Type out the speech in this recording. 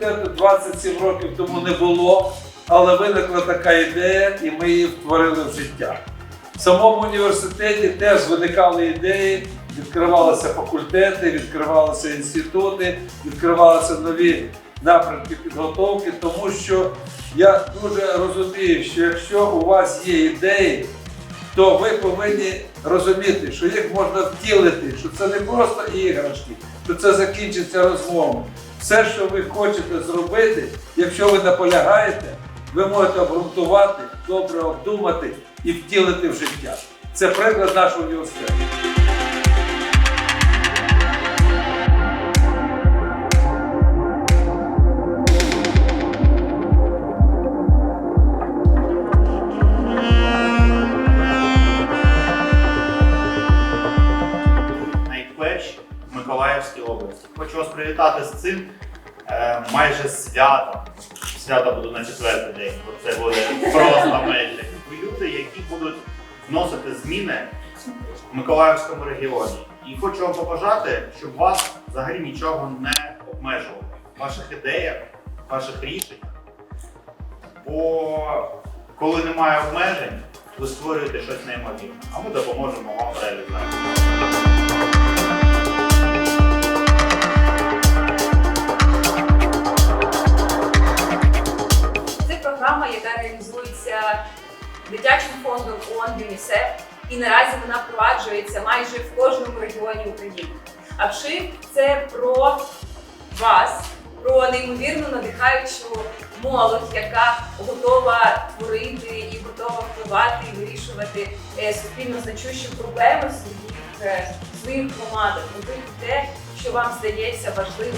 університету 27 років тому не було, але виникла така ідея, і ми її втворили в життя. В самому університеті теж виникали ідеї, відкривалися факультети, відкривалися інститути, відкривалися нові напрямки підготовки, тому що я дуже розумію, що якщо у вас є ідеї, то ви повинні розуміти, що їх можна втілити, що це не просто іграшки, що це закінчиться розмовою. Все, що ви хочете зробити, якщо ви наполягаєте, ви можете обґрунтувати, добре обдумати і втілити в життя. Це приклад нашого університету. найперші в Миколаївській області. Хочу вас привітати з цим е, майже святом. Свято буду на четвертий день, бо це буде просто мельник. Люди, які будуть вносити зміни в Миколаївському регіоні. І хочу вам побажати, щоб вас взагалі нічого не обмежувало ваших ідеях, ваших рішеннях. Бо коли немає обмежень, ви створюєте щось неймовірне, а ми допоможемо вам реалізувати. Яка дитячим фондом ООН ЮНІСЕФ, і наразі вона впроваджується майже в кожному регіоні України. А ВШИВ – це про вас, про неймовірно надихаючу молодь, яка готова творити і готова впливати і вирішувати е, суспільно значущі проблеми в своїх, е, своїх громадах, робити те, що вам здається важливим.